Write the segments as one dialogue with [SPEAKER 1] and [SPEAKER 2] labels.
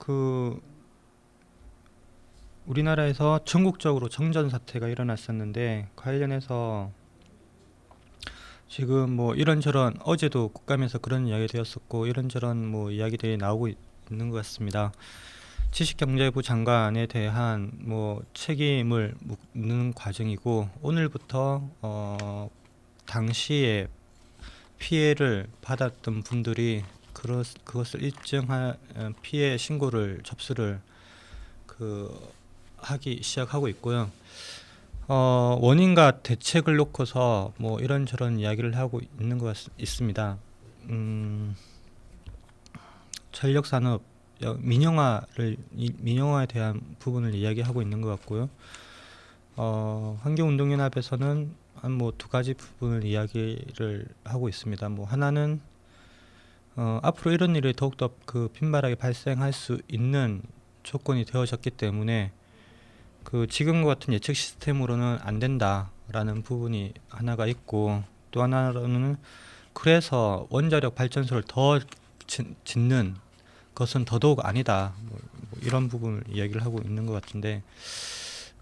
[SPEAKER 1] 그 우리나라에서 전국적으로 정전 사태가 일어났었는데 관련해서 지금 뭐 이런저런 어제도 국감에서 그런 이야기 되었었고 이런저런 뭐 이야기들이 나오고 있- 있는 것 같습니다. 지식경제부 장관에 대한 뭐 책임을 묻는 과정이고 오늘부터 어 당시에 피해를 받았던 분들이 그것, 그것을 입증한 어, 피해 신고를 접수를 그 하기 시작하고 있고요. 어, 원인과 대책을 놓고서 뭐 이런저런 이야기를 하고 있는 것 같, 있습니다. 음, 전력 산업 여- 민영화를 이- 민영화에 대한 부분을 이야기하고 있는 것 같고요. 어, 환경운동연합에서는 한 뭐 두 가지 부분을 이야기를 하고 있습니다. 뭐 하나는 어, 앞으로 이런 일이 더욱더 그 빈발하게 발생할 수 있는 조건이 되어졌기 때문에 그 지금과 같은 예측 시스템으로는 안 된다라는 부분이 하나가 있고 또 하나로는 그래서 원자력 발전소를 더 짓- 짓는 것은 더더욱 아니다. 뭐, 뭐 이런 부분을 이야기를 하고 있는 것 같은데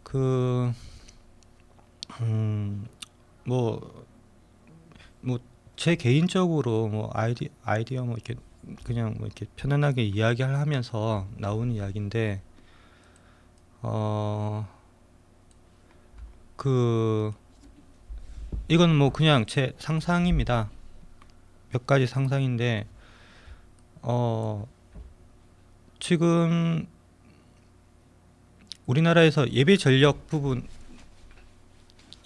[SPEAKER 1] 그 음, 뭐, 뭐, 제 개인적으로 뭐 아이디, 아이디어 뭐 이렇게 그냥 뭐 이렇게 편안하게 이야기를 하면서 나오는 이야기인데, 어, 그, 이건 뭐 그냥 제 상상입니다. 몇 가지 상상인데, 어, 지금 우리나라에서 예비 전력 부분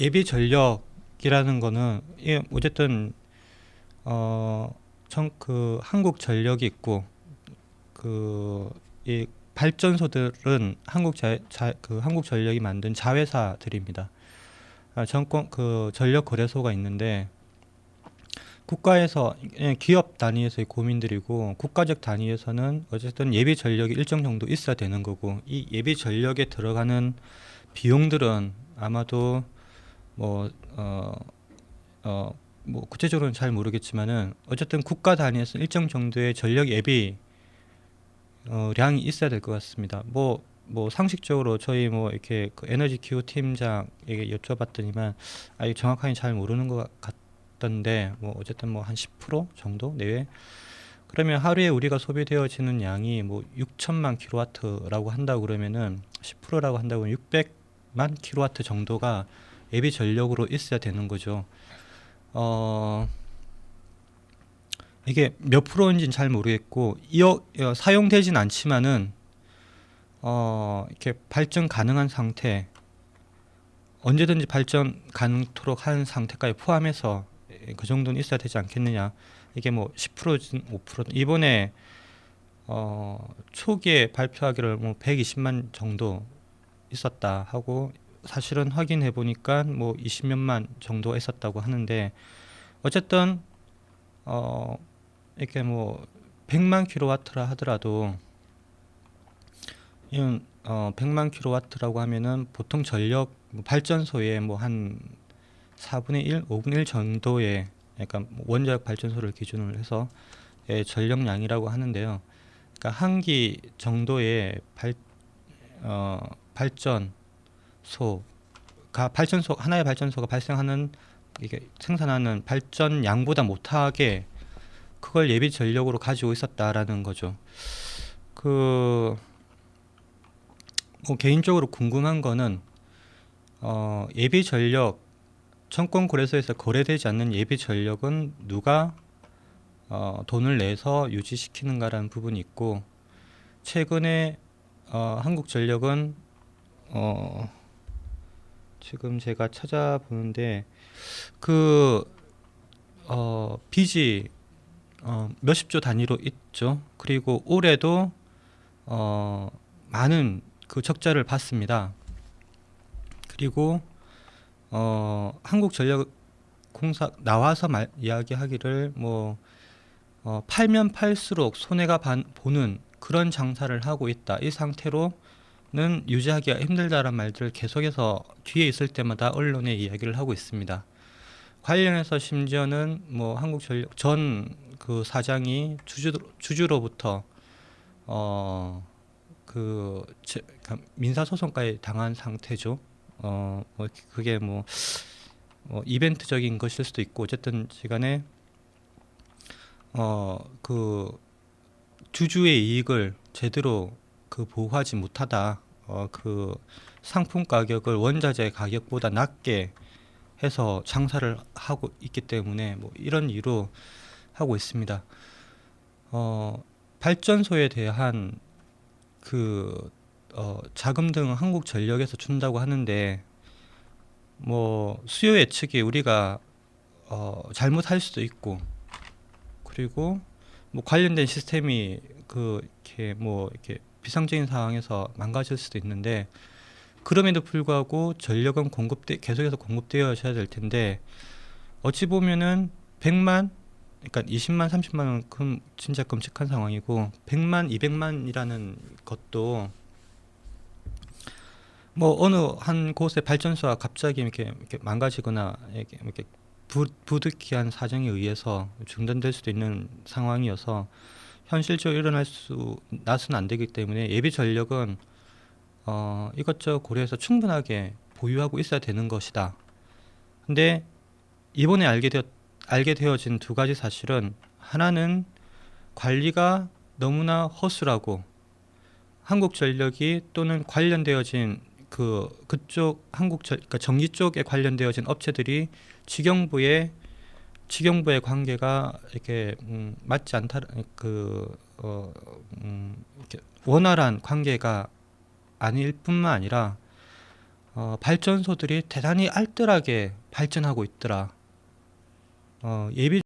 [SPEAKER 1] 예비 전력이라는 거는 이 어쨌든 어전그 한국 전력이 있고 그 이 발전소들은 한국 자, 자, 그 한국 전력이 만든 자회사들입니다. 아, 정권 그 전력 거래소가 있는데 국가에서 예, 기업 단위에서의 고민들이고 국가적 단위에서는 어쨌든 예비 전력이 일정 정도 있어야 되는 거고 이 예비 전력에 들어가는 비용들은 아마도 뭐 어 어 뭐 구체적으로는 잘 모르겠지만은 어쨌든 국가 단위에서 일정 정도의 전력 예비 어, 량이 있어야 될 것 같습니다. 뭐뭐 상식적으로 저희 뭐 이렇게 그 에너지 기후 팀장에게 여쭤봤더니만 아 정확하게 잘 모르는 것 같던데 뭐 어쨌든 뭐 한 10% 정도 내외 그러면 하루에 우리가 소비되어지는 양이 뭐 6천만 킬로와트라고 한다고 그러면은 10%라고 한다고 하면 600만 킬로와트 정도가 예비 전력으로 있어야 되는 거죠. 어, 이게 몇 프로인지는 잘 모르겠고 이어, 어, 사용되진 않지만은 어, 이렇게 발전 가능한 상태 언제든지 발전 가능토록 한 상태까지 포함해서 그 정도는 있어야 되지 않겠느냐. 이게 뭐 10%든 5% 이번에 어, 초기에 발표하기를 뭐 120만 정도 있었다 하고 사실은 확인해 보니까 뭐 20몇만 정도 있었다고 하는데 어쨌든 어 이렇게 뭐 100만 킬로와트라 하더라도 이건 어 100만 킬로와트라고 하면은 보통 전력 뭐 발전소에 뭐한 4분의 1, 5분의 1 정도의 약간 원자력 발전소를 기준으로 해서 의 전력량이라고 하는데요. 그러니까 한기 정도의 발 어, 발전 소가 발전소 하나의 발전소가 발생하는 이게 생산하는 발전량보다 못하게 그걸 예비 전력으로 가지고 있었다라는 거죠. 그 뭐 개인적으로 궁금한 거는 어, 예비 전력 정권 거래소에서 거래되지 않는 예비 전력은 누가 어, 돈을 내서 유지시키는가라는 부분이 있고 최근에 어, 한국 전력은 어, 지금 제가 찾아보는데 그 어, 빚이 어, 몇십조 단위로 있죠. 그리고 올해도 어, 많은 그 적자를 봤습니다. 그리고 어, 한국전력공사 나와서 말, 이야기하기를 뭐 어, 팔면 팔수록 손해가 반, 보는 그런 장사를 하고 있다. 이 상태로 는 유지하기가 힘들다라는 말들을 계속해서 뒤에 있을 때마다 언론에 이야기를 하고 있습니다. 관련해서 심지어는 뭐 한국전력 전 그 사장이 주주 주주로부터 어그 민사 소송까지 당한 상태죠. 어, 뭐 그게 뭐 어, 이벤트적인 것일 수도 있고 어쨌든 시간에 어그 주주의 이익을 제대로 그 보호하지 못하다. 어 그 상품 가격을 원자재 가격보다 낮게 해서 장사를 하고 있기 때문에 뭐 이런 이유로 하고 있습니다. 어 발전소에 대한 그 어, 자금 등 한국 전력에서 준다고 하는데 뭐 수요 예측이 우리가 어, 잘못할 수도 있고 그리고 뭐 관련된 시스템이 그 이렇게 뭐 이렇게 비상적인 상황에서 망가질 수도 있는데 그럼에도 불구하고 전력은 공급돼 계속해서 공급되어져야 될 텐데 어찌 보면은 100만 그러니까 20만 30만 원금 진짜 끔찍한 상황이고 100만 200만이라는 것도 뭐 어느 한 곳의 발전소가 갑자기 이렇게, 이렇게 망가지거나 이렇게, 이렇게 부, 부득이한 사정에 의해서 중단될 수도 있는 상황이어서 현실적으로 일어날 수 나서는 안 되기 때문에 예비 전력은 어, 이것저것 고려해서 충분하게 보유하고 있어야 되는 것이다. 근데 이번에 알게 되었 알게 되어진 두 가지 사실은 하나는 관리가 너무나 허술하고 한국전력이 또는 관련되어진 그 그쪽 한국 전 그러니까 전기 쪽에 관련되어진 업체들이 직영부의 직영부의 관계가 이렇게 음, 맞지 않다 그 어, 음, 이렇게 원활한 관계가 아닐 뿐만 아니라 어, 발전소들이 대단히 알뜰하게 발전하고 있더라. 어, 예비